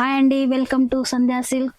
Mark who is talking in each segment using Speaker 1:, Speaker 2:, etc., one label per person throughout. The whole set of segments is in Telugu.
Speaker 1: హాయ్ అండి వెల్కమ్ టు సంధ్యా సిల్క్.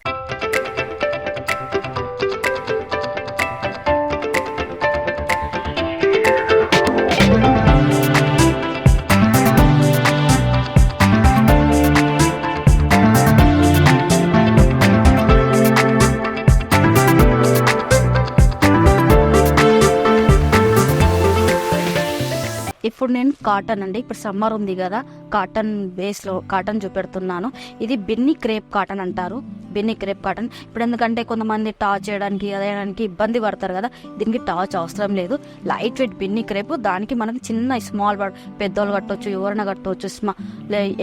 Speaker 1: ఇప్పుడు నేను కాటన్ అండి. ఇప్పుడు సమ్మర్ ఉంది కదా కాటన్ బేస్లో కాటన్ చూపెడుతున్నాను. ఇది బిన్ని క్రేప్ కాటన్ అంటారు. బిన్ని క్రేప్ కాటన్ ఇప్పుడు ఎందుకంటే కొంతమంది టాచ్ చేయడానికి అదేయడానికి ఇబ్బంది పడతారు కదా దీనికి టాచ్ అవసరం లేదు. లైట్ వెయిట్ బిన్ని క్రేప్ దానికి మనకి చిన్న స్మాల్ బర్డ్ పెద్దోళ్ళు కట్టవచ్చు ఎవరైనా కట్టవచ్చు స్మా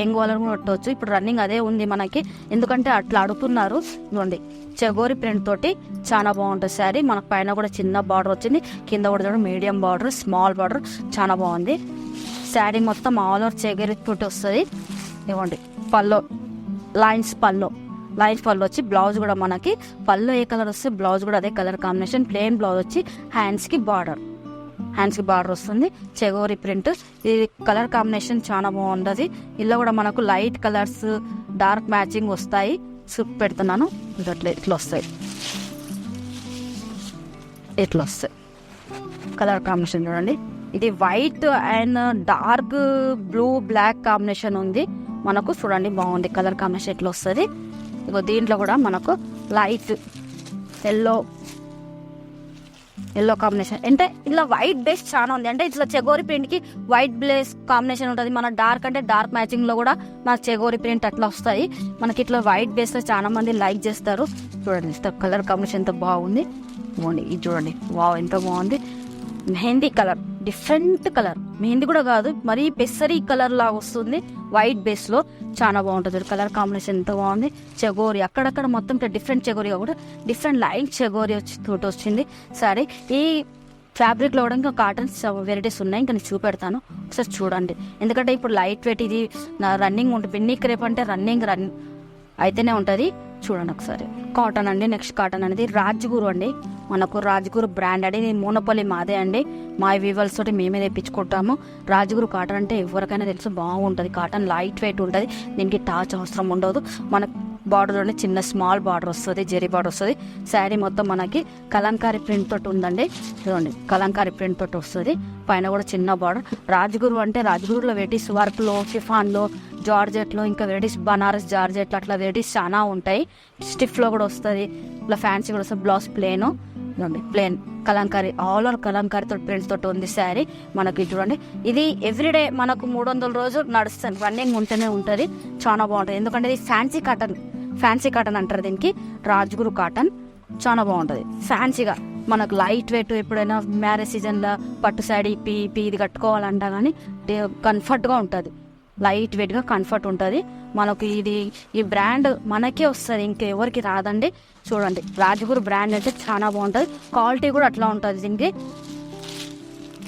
Speaker 1: యంగ్ వాళ్ళని కూడా కట్టవచ్చు ఇప్పుడు రన్నింగ్ అదే ఉంది మనకి. ఎందుకంటే అట్లా అడుగుతున్నారు ఇవ్వండి చెగోరి ప్రింట్ తోటి చాలా బాగుంటుంది శారీ. మనకు పైన కూడా చిన్న బార్డర్ వచ్చింది. కింద కూడా చూడండి మీడియం బార్డర్ స్మాల్ బార్డర్ చాలా బాగుంది. శారీ మొత్తం ఆల్ ఓవర్ చెగరి తోటి వస్తుంది. ఇవ్వండి పల్లో లైన్స్ పల్లో. లైట్ పళ్ళు వచ్చి బ్లౌజ్ కూడా మనకి. పళ్ళు ఏ కలర్ వస్తే బ్లౌజ్ కూడా అదే కలర్ కాంబినేషన్. ప్లెయిన్ బ్లౌజ్ వచ్చి హ్యాండ్స్కి బార్డర్ హ్యాండ్స్కి బార్డర్ వస్తుంది. చెగోరి ప్రింట్ ఇది కలర్ కాంబినేషన్ చాలా బాగుంటుంది. ఇలా కూడా మనకు లైట్ కలర్స్ డార్క్ మ్యాచింగ్ వస్తాయి. సూప్ పెడుతున్నాను. ఇట్లా ఇట్లా వస్తాయి. ఇట్లా వస్తాయి. కలర్ కాంబినేషన్ చూడండి. ఇది white and dark blue black combination ఉంది. మనకు చూడండి బాగుంది. కలర్ కాంబినేషన్ ఎట్లా వస్తుంది. ఇగో దీంట్లో కూడా మనకు లైట్ ఎల్లో ఎల్లో కాంబినేషన్. అంటే ఇలా వైట్ బేస్ చాలా ఉంది. అంటే ఇట్లా చెగోరి ప్రింట్కి వైట్ బ్లేస్ కాంబినేషన్ ఉంటుంది. మన డార్క్ అంటే డార్క్ మ్యాచింగ్లో కూడా మనకు చెగోరి ప్రింట్ అట్లా వస్తాయి. మనకి ఇట్లా వైట్ బేస్లో చాలా మంది లైక్ చేస్తారు. చూడండి కలర్ కాంబినేషన్ ఎంత బాగుంది. బాగుంది ఇది చూడండి. వావ్ ఎంత బాగుంది. Mehndi colour. Different colour. Mehndi కూడా కాదు మరీ పెసరీ కలర్ లాగా వస్తుంది. వైట్ బేస్లో చాలా బాగుంటుంది కలర్ కాంబినేషన్ ఎంత బాగుంది. చెగోరి అక్కడక్కడ మొత్తం డిఫరెంట్ చెగోరి కూడా డిఫరెంట్ లైన్ చెగోరి వచ్చి తోటి వచ్చింది. సరే ఈ ఫ్యాబ్రిక్లో కూడా ఇంకా కాటన్స్ వెరైటీస్ ఉన్నాయి. ఇంకా నేను చూపెడతాను. ఒకసారి చూడండి. ఎందుకంటే ఇప్పుడు లైట్ వెయిట్ ఇది నా రన్నింగ్ ఉంటుంది. బిన్నీ క్రేప్ అంటే రన్నింగ్ రన్ అయితేనే ఉంటుంది. చూడండి ఒకసారి. కాటన్ అండి నెక్స్ట్ కాటన్ అనేది రాజ్గురు అండి. మనకు రాజ్గురు బ్రాండ్ అండి. నేను మూనపల్లి మాదే అండి. మా వివల్స్ తోటి మేమే తెప్పించుకుంటాము. రాజ్గురు కాటన్ అంటే ఎవరికైనా తెలుసు బాగుంటుంది. కాటన్ లైట్ వెయిట్ ఉంటుంది. దీనికి టాచ్ అవసరం ఉండదు. మనకు బార్డర్లోనే చిన్న స్మాల్ బార్డర్ వస్తుంది జెరీ బార్డర్ వస్తుంది. శారీ మొత్తం మనకి కలంకారీ ప్రింట్ తోటి ఉందండి. చూడండి కలంకారీ ప్రింట్ తోటి వస్తుంది. పైన కూడా చిన్న బార్డర్. రాజ్గురు అంటే రాజ్గురులో వెరైటీస్ వర్క్లో షిఫాన్లో జార్జెట్లో ఇంకా వెరైటీస్ బనారస్ జార్జెట్లు అట్లా వెరైటీస్ చాలా ఉంటాయి. స్టిఫ్లో కూడా వస్తుంది. ఇట్లా ఫ్యాన్సీ కూడా వస్తుంది. Blouse plain. చూడండి plain. Kalamkari all over kalamkari తోటి ప్రింట్స్ తోటి ఉంది శారీ. మనకి చూడండి ఇది ఎవ్రీడే మనకు మూడు వందల రోజులు నడుస్తుంది. రన్నింగ్ ఉంటేనే ఉంటుంది. చాలా బాగుంటుంది. ఎందుకంటే ఇది ఫ్యాన్సీ కాటన్. ఫ్యాన్సీ కాటన్ అంటారు దీనికి. రాజ్గురు కాటన్ చాలా బాగుంటుంది. ఫ్యాన్సీగా మనకు లైట్ వెయిట్ ఎప్పుడైనా మ్యారేజ్ సీజన్లో పట్టు శాడీ పీ పీ ఇది కట్టుకోవాలంటా కానీ కంఫర్ట్గా ఉంటుంది. లైట్ వెయిట్గా కంఫర్ట్ ఉంటుంది. మనకు ఇది ఈ బ్రాండ్ మనకే వస్తుంది. ఇంకెవరికి రాదండి. చూడండి. రాజగురు బ్రాండ్ అయితే చాలా బాగుంటుంది. క్వాలిటీ కూడా అట్లా ఉంటుంది దీనికి.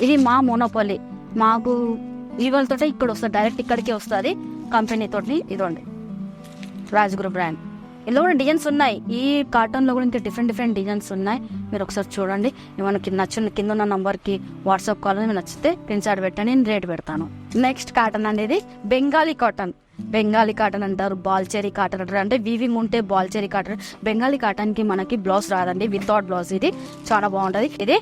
Speaker 1: ఇది మా మోనోపల్లి మాకు ఈవెల్తో ఇక్కడ వస్తుంది. డైరెక్ట్ ఇక్కడికే వస్తుంది. కంపెనీతోటి ఇదండి. రాజగురు బ్రాండ్. ఇందులో కూడా డిజైన్స్ ఉన్నాయి. ఈ కాటన్లో కూడా ఇంకా డిఫరెంట్ డిఫరెంట్ డిజైన్స్ ఉన్నాయి. మీరు ఒకసారి చూడండి. మనకి నచ్చిన కింద ఉన్న నంబర్కి వాట్సాప్ కాల్ మీకు నచ్చితే ప్రిన్స్ ఆడ పెట్టండి. నేను రేట్ పెడతాను. నెక్స్ట్ కాటన్ అనేది బెంగాలీ కాటన్ బెంగాలీ కాటన్ అంటారు. బాల్చేరీ కాటన్ అంటారు. అంటే వీవింగ్ ఉంటే బాల్చేరీ కాటన్ బెంగాలీ కాటన్కి మనకి బ్లౌజ్ రాదండి. వితౌట్ బ్లౌజ్ ఇది. చాలా బాగుంటుంది. ఇది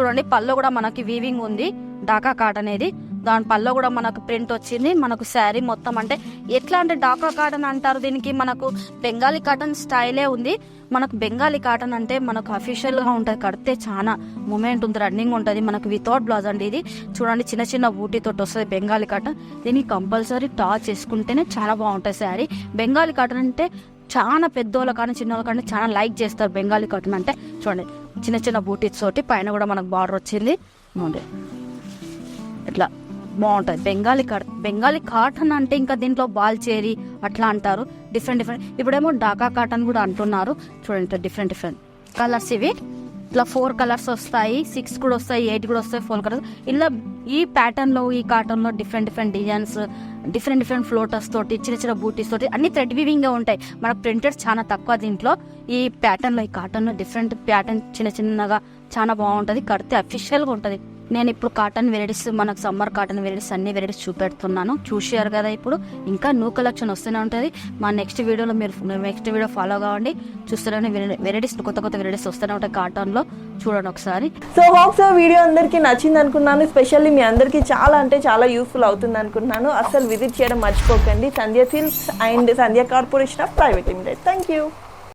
Speaker 1: చూడండి. పళ్ళు కూడా మనకి వీవింగ్ ఉంది. డాకా కాటన్ అనేది దాని పల్లో కూడా మనకు ప్రింట్ వచ్చింది. మనకు శారీ మొత్తం అంటే ఎట్లా అంటే డాకా కాటన్ అంటారు దీనికి. మనకు బెంగాలీ కాటన్ స్టైలే ఉంది. మనకు బెంగాలీ కాటన్ అంటే మనకు అఫీషియల్గా ఉంటుంది కడితే చాలా మూమెంట్ ఉంది రన్నింగ్ ఉంటుంది. మనకు వితౌట్ బ్లౌజ్ అండి ఇది. చూడండి చిన్న చిన్న బూటీ వస్తుంది బెంగాలీ కాటన్. దీనికి కంపల్సరీ టాచ్ చేసుకుంటేనే చాలా బాగుంటుంది శారీ. బెంగాలీ కాటన్ అంటే చాలా పెద్దోళ్ళ కానీ చిన్నోళ్ళ కానీ చాలా లైక్ చేస్తారు బెంగాలీ కాటన్ అంటే. చూడండి చిన్న చిన్న బూటీస్ తోటి పైన కూడా మనకు బార్డర్ వచ్చింది. ఇట్లా బాగుంటుంది. బెంగాలీ కాటన్ బెంగాలీ కాటన్ అంటే ఇంకా దీంట్లో బాల్చేరి అట్లా అంటారు. డిఫరెంట్ డిఫరెంట్ ఇప్పుడేమో డాకా కాటన్ కూడా అంటున్నారు. చూడండి డిఫరెంట్ డిఫరెంట్ కలర్స్ ఇవి. ఇట్లా ఫోర్ కలర్స్ వస్తాయి సిక్స్ కూడా వస్తాయి ఎయిట్ కూడా వస్తాయి ఫోర్ కలర్స్ ఇలా ఈ ప్యాటర్న్లో ఈ కాటన్లో different different designs different different floaters తోటి చిన్న చిన్న బూటీస్ తోటి అన్ని థ్రెడ్ వీవింగ్గా ఉంటాయి. మనకు ప్రింటెడ్ చాలా తక్కువ దీంట్లో. ఈ ప్యాటర్న్లో ఈ కాటన్లో డిఫరెంట్ ప్యాటర్న్ చిన్న చిన్నగా చాలా బాగుంటుంది. కడితే అఫిషియల్గా ఉంటుంది. నేను ఇప్పుడు కాటన్ వెరైటీస్ మనకు సమ్మర్ కాటన్ వెరైటీస్ అన్ని వెరైటీస్ చూపెడుతున్నాను. చూసారు కదా ఇప్పుడు. ఇంకా న్యూ కలెక్షన్ వస్తూనే ఉంటుంది. మా నెక్స్ట్ వీడియోలో మీరు నెక్స్ట్ వీడియో ఫాలో కావండి. చూస్తూనే వెరైటీస్ కొత్త కొత్త వెరైటీస్ వస్తూనే ఉంటాయి కాటన్లో చూడండి ఒకసారి.
Speaker 2: సో హోప్స్ వీడియో అందరికీ నచ్చింది అనుకున్నాను. స్పెషల్లీ మీ అందరికీ చాలా అంటే చాలా యూస్ఫుల్ అవుతుంది అనుకుంటున్నాను అసలు విజిట్ చేయడం మర్చిపోకండి. Sandhya silks and Sandhya corporation of private limited thank you